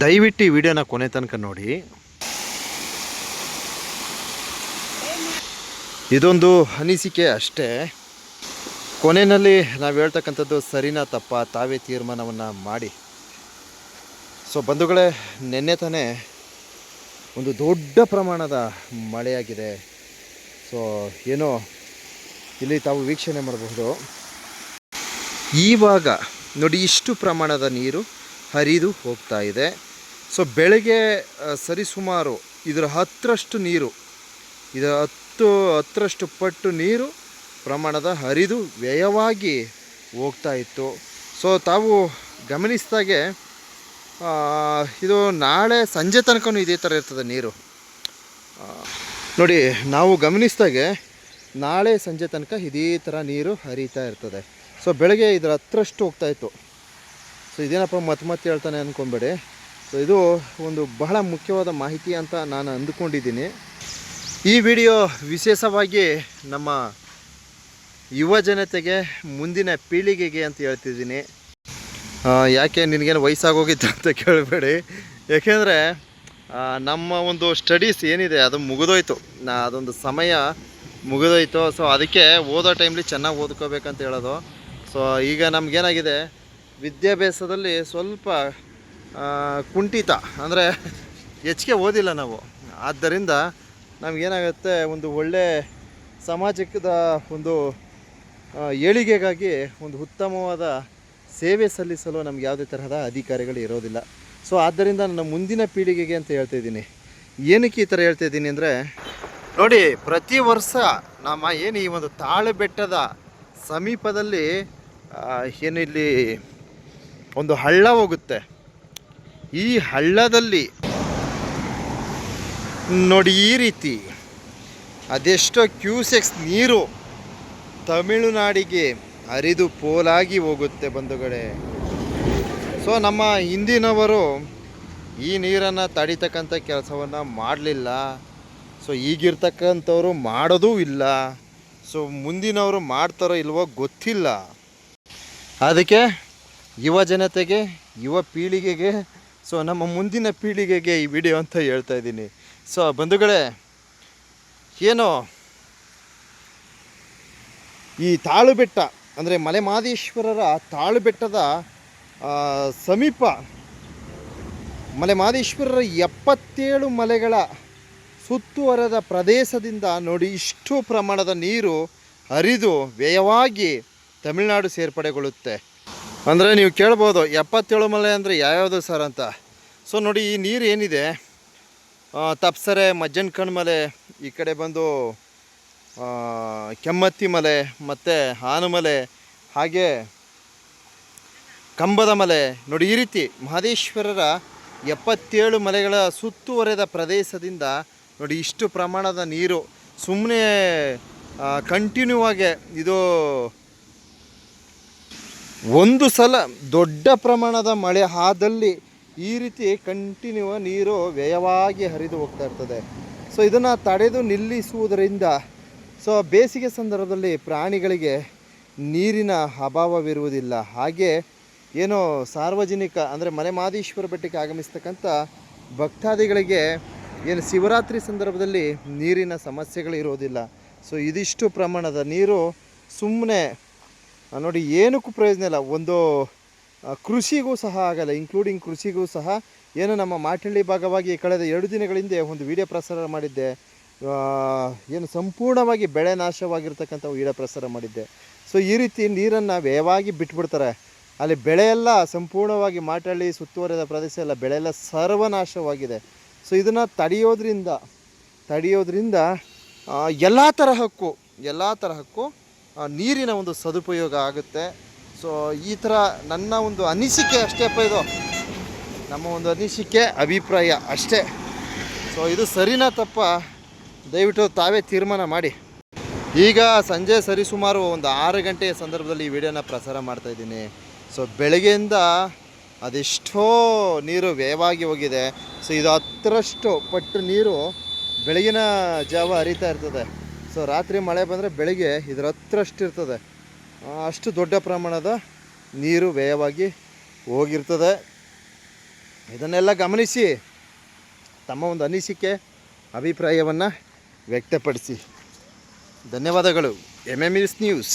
ದಯವಿಟ್ಟು ಈ ವಿಡಿಯೋನ ಕೊನೆ ತನಕ ನೋಡಿ. ಇದೊಂದು ಅನಿಸಿಕೆ ಅಷ್ಟೇ. ಕೊನೆಯಲ್ಲಿ ನಾವು ಹೇಳ್ತಕ್ಕಂಥದ್ದು ಸರಿನಾ ತಪ್ಪ ತಾವೇ ತೀರ್ಮಾನವನ್ನು ಮಾಡಿ. ಸೊ ಬಂಧುಗಳೇ, ನಿನ್ನೆ ತಾನೇ ಒಂದು ದೊಡ್ಡ ಪ್ರಮಾಣದ ಮಳೆಯಾಗಿದೆ. ಸೊ ಏನೋ ಇಲ್ಲಿ ತಾವು ವೀಕ್ಷಣೆ ಮಾಡಬಹುದು. ಈವಾಗ ನೋಡಿ ಇಷ್ಟು ಪ್ರಮಾಣದ ನೀರು ಹರಿದು ಹೋಗ್ತಾ ಇದೆ. ಸೊ ಬೆಳಗ್ಗೆ ಸರಿಸುಮಾರು ಇದರ ಹತ್ತರಷ್ಟು ನೀರು, ಇದರ ಹತ್ತು, ಹತ್ತರಷ್ಟು ಪಟ್ಟು ನೀರು ಪ್ರಮಾಣದ ಹರಿದು ವ್ಯಯವಾಗಿ ಹೋಗ್ತಾ ಇತ್ತು. ಸೊ ತಾವು ಗಮನಿಸಿದಾಗೆ ಇದು ನಾಳೆ ಸಂಜೆ ತನಕನೂ ಇದೇ ಥರ ಇರ್ತದೆ ನೀರು. ನೋಡಿ, ನಾವು ಗಮನಿಸಿದಾಗೆ ನಾಳೆ ಸಂಜೆ ತನಕ ಇದೇ ಥರ ನೀರು ಹರಿತಾ ಇರ್ತದೆ. ಸೊ ಬೆಳಗ್ಗೆ ಇದರ ಹತ್ರಷ್ಟು ಹೋಗ್ತಾ ಇತ್ತು. ಸೊ ಇದೇನಪ್ಪ ಮತ್ತೆ ಮತ್ತೆ ಹೇಳ್ತಾನೆ ಅಂದ್ಕೊಬೇಡಿ ಸೊ ಇದು ಒಂದು ಬಹಳ ಮುಖ್ಯವಾದ ಮಾಹಿತಿ ಅಂತ ನಾನು ಅಂದುಕೊಂಡಿದ್ದೀನಿ. ಈ ವಿಡಿಯೋ ವಿಶೇಷವಾಗಿ ನಮ್ಮ ಯುವ ಜನತೆಗೆ ಮುಂದಿನ ಪೀಳಿಗೆಗೆ ಅಂತ ಹೇಳ್ತಿದ್ದೀನಿ. ಯಾಕೆ ನಿನಗೇನು ವಯಸ್ಸಾಗೋಗಿತ್ತು ಅಂತ ಕೇಳಬೇಡಿ. ಯಾಕೆಂದರೆ ನಮ್ಮ ಒಂದು ಸ್ಟಡೀಸ್ ಏನಿದೆ, ಅದು ಮುಗಿದೋಯ್ತು. ಅದೊಂದು ಸಮಯ ಮುಗಿದೋಯ್ತು. ಸೊ ಅದಕ್ಕೆ ಓದೋ ಟೈಮ್ಲಿ ಚೆನ್ನಾಗಿ ಓದ್ಕೋಬೇಕಂತ ಹೇಳೋದು. ಸೊ ಈಗ ನಮಗೇನಾಗಿದೆ ವಿದ್ಯಾಭ್ಯಾಸದಲ್ಲಿ ಸ್ವಲ್ಪ ಕುಂಠಿತ, ಅಂದರೆ ಹೆಚ್ಚಿಗೆ ಓದಿಲ್ಲ ನಾವು. ಆದ್ದರಿಂದ ನಮಗೇನಾಗುತ್ತೆ, ಒಂದು ಒಳ್ಳೆ ಸಮಾಜದ ಒಂದು ಏಳಿಗೆಗಾಗಿ ಒಂದು ಉತ್ತಮವಾದ ಸೇವೆ ಸಲ್ಲಿಸಲು ನಮ್ಗೆ ಯಾವುದೇ ತರಹದ ಅಧಿಕಾರಿಗಳು ಇರೋದಿಲ್ಲ. ಸೊ ಆದ್ದರಿಂದ ನನ್ನ ಮುಂದಿನ ಪೀಳಿಗೆಗೆ ಅಂತ ಹೇಳ್ತಾ ಇದ್ದೀನಿ. ಏನಕ್ಕೆ ಈ ಥರ ಹೇಳ್ತಾ ಇದ್ದೀನಿ ಅಂದರೆ, ನೋಡಿ, ಪ್ರತಿ ವರ್ಷ ನಮ್ಮ ಏನು ಈ ಒಂದು ತಾಳು ಬೆಟ್ಟದ ಸಮೀಪದಲ್ಲಿ ಏನಿಲ್ಲಿ ಒಂದು ಹಳ್ಳ ಹೋಗುತ್ತೆ. ಈ ಹಳ್ಳದಲ್ಲಿ ನೋಡಿ ಈ ರೀತಿ ಅದೆಷ್ಟೋ ಕ್ಯೂಸೆಕ್ಸ್ ನೀರು ತಮಿಳುನಾಡಿಗೆ ಹರಿದು ಪೋಲಾಗಿ ಹೋಗುತ್ತೆ ಬಂಧುಗಳೇ. ಸೊ ನಮ್ಮ ಹಿಂದಿನವರು ಈ ನೀರನ್ನು ತಡಿತಕ್ಕಂಥ ಕೆಲಸವನ್ನು ಮಾಡಲಿಲ್ಲ. ಸೊ ಈಗಿರ್ತಕ್ಕಂಥವ್ರು ಮಾಡೋದೂ ಇಲ್ಲ. ಸೊ ಮುಂದಿನವರು ಮಾಡ್ತಾರೋ ಇಲ್ವೋ ಗೊತ್ತಿಲ್ಲ. ಅದಕ್ಕೆ ಯುವ ಜನತೆಗೆ, ಯುವ ಪೀಳಿಗೆಗೆ ಸೊ ನಮ್ಮ ಮುಂದಿನ ಪೀಳಿಗೆಗೆ ಈ ವಿಡಿಯೋ ಅಂತ ಹೇಳ್ತಾ ಇದ್ದೀನಿ. ಸೊ ಬಂಧುಗಳೇ, ಏನೋ ಈ ತಾಳು ಬೆಟ್ಟ ಅಂದರೆ ಮಲೆ ಮಹದೇಶ್ವರರ ತಾಳು ಬೆಟ್ಟದ ಸಮೀಪ ಮಲೆ ಮಹದೇಶ್ವರರ ಎಪ್ಪತ್ತೇಳು ಮಲೆಗಳ ಸುತ್ತುವರೆದ ಪ್ರದೇಶದಿಂದ ನೋಡಿ ಇಷ್ಟು ಪ್ರಮಾಣದ ನೀರು ಹರಿದು, ವ್ಯಯವಾಗಿ ತಮಿಳುನಾಡು ಸೇರ್ಪಡೆಗೊಳ್ಳುತ್ತೆ. ಅಂದರೆ ನೀವು ಕೇಳ್ಬೋದು, ಎಪ್ಪತ್ತೇಳು ಮಲೆ ಅಂದರೆ ಯಾವ್ಯಾವುದು ಸರ್ ಅಂತ. ಸೊ ನೋಡಿ, ಈ ನೀರು ಏನಿದೆ ತಪ್ಸರೆ ಮಜ್ಜನ್ ಕಣ್ಮಲೆ ಈ ಕಡೆ ಬಂದು ಕೆಮ್ಮತ್ತಿ ಮಲೆ, ಮತ್ತು ಹಾನುಮಲೆ ಹಾಗೆ ಕಂಬದ ಮಲೆ. ನೋಡಿ, ಈ ರೀತಿ ಮಹದೇಶ್ವರರ ಎಪ್ಪತ್ತೇಳು ಮಲೆಗಳ ಸುತ್ತುವರೆದ ಪ್ರದೇಶದಿಂದ, ನೋಡಿ, ಇಷ್ಟು ಪ್ರಮಾಣದ ನೀರು. ಸುಮ್ಮನೆ ಕಂಟಿನ್ಯೂ ಆಗಿ ಇದು ಒಂದು ಸಲ ದೊಡ್ಡ ಪ್ರಮಾಣದ ಮಳೆ ಆದಲ್ಲಿ ಈ ರೀತಿ ಕಂಟಿನ್ಯೂ ನೀರು ವ್ಯಯವಾಗಿ ಹರಿದು ಹೋಗ್ತಾ ಇರ್ತದೆ. ಸೊ, ಇದನ್ನು ತಡೆದು ನಿಲ್ಲಿಸುವುದರಿಂದ, ಸೊ, ಬೇಸಿಗೆ ಸಂದರ್ಭದಲ್ಲಿ ಪ್ರಾಣಿಗಳಿಗೆ ನೀರಿನ ಅಭಾವವಿರುವುದಿಲ್ಲ. ಹಾಗೆ ಏನೋ ಸಾರ್ವಜನಿಕ, ಅಂದರೆ ಮನೆ ಮಾದೇಶ್ವರ ಬೆಟ್ಟಕ್ಕೆ ಆಗಮಿಸ್ತಕ್ಕಂಥ ಭಕ್ತಾದಿಗಳಿಗೆ ಏನು ಶಿವರಾತ್ರಿ ಸಂದರ್ಭದಲ್ಲಿ ನೀರಿನ ಸಮಸ್ಯೆಗಳು ಇರೋದಿಲ್ಲ ಸೊ, ಇದಿಷ್ಟು ಪ್ರಮಾಣದ ನೀರು ಸುಮ್ಮನೆ ನೋಡಿ, ಏನಕ್ಕೂ ಪ್ರಯೋಜನ ಇಲ್ಲ. ಒಂದು ಕೃಷಿಗೂ ಸಹ ಆಗಲ್ಲ ಇನ್ಕ್ಲೂಡಿಂಗ್ ಕೃಷಿಗೂ ಸಹ. ಏನು ನಮ್ಮ ಮಾಟಳ್ಳಿ ಭಾಗವಾಗಿ ಕಳೆದ ಎರಡು ದಿನಗಳ ಹಿಂದೆ ಒಂದು ವಿಡಿಯೋ ಪ್ರಸಾರ ಮಾಡಿದ್ದೆ. ಏನು ಸಂಪೂರ್ಣವಾಗಿ ಬೆಳೆ ನಾಶವಾಗಿರ್ತಕ್ಕಂಥ ವಿಡಿಯೋ ಪ್ರಸಾರ ಮಾಡಿದ್ದೆ. ಸೊ ಈ ರೀತಿ ನೀರನ್ನು ವ್ಯಯವಾಗಿ ಬಿಟ್ಬಿಡ್ತಾರೆ. ಅಲ್ಲಿ ಬೆಳೆ ಎಲ್ಲ ಸಂಪೂರ್ಣವಾಗಿ ಮಾಟಳ್ಳಿ ಸುತ್ತುವರೆದ ಪ್ರದೇಶ ಎಲ್ಲ ಬೆಳೆ ಎಲ್ಲ ಸರ್ವನಾಶವಾಗಿದೆ. ಸೊ ಇದನ್ನು ತಡೆಯೋದ್ರಿಂದ ತಡೆಯೋದ್ರಿಂದ ಎಲ್ಲ ತರಹಕ್ಕೂ ಎಲ್ಲ ತರಹಕ್ಕೂ ನೀರಿನ ಒಂದು ಸದುಪಯೋಗ ಆಗುತ್ತೆ. ಸೊ ಈ ಥರ ನನ್ನ ಒಂದು ಅನಿಸಿಕೆ ಅಷ್ಟೇ, ಅಪ್ಪ ಇದು. ನಮ್ಮ ಒಂದು ಅನಿಸಿಕೆ, ಅಭಿಪ್ರಾಯ ಅಷ್ಟೇ. ಸೊ ಇದು ಸರಿನಾ ತಪ್ಪ? ದಯವಿಟ್ಟು ತಾವೇ ತೀರ್ಮಾನ ಮಾಡಿ. ಈಗ ಸಂಜೆ ಸರಿಸುಮಾರು ಒಂದು ಆರು ಗಂಟೆಯ ಸಂದರ್ಭದಲ್ಲಿ ಈ ವಿಡಿಯೋನ ಪ್ರಸಾರ ಮಾಡ್ತಾ ಇದ್ದೀನಿ. ಸೊ ಬೆಳಗ್ಗೆಯಿಂದ ಅದೆಷ್ಟೋ ನೀರು ವ್ಯಯವಾಗಿ ಹೋಗಿದೆ. ಸೊ ಇದು ಹತ್ತರಷ್ಟು ಪಟ್ಟು ನೀರು ಬೆಳಗಿನ ಜಾವ ಹರಿತಾ ಇರ್ತದೆ. ಸೊ ರಾತ್ರಿ ಮಳೆ ಬಂದರೆ ಬೆಳಿಗ್ಗೆ ಇದರ ಹತ್ರ ಅಷ್ಟಿರ್ತದೆ ಅಷ್ಟು ದೊಡ್ಡ ಪ್ರಮಾಣದ ನೀರು ವ್ಯಯವಾಗಿ ಹೋಗಿರ್ತದೆ. ಇದನ್ನೆಲ್ಲ ಗಮನಿಸಿ. ತಮ್ಮ ಒಂದು ಅನಿಸಿಕೆ, ಅಭಿಪ್ರಾಯವನ್ನು ವ್ಯಕ್ತಪಡಿಸಿ. ಧನ್ಯವಾದಗಳು. M M news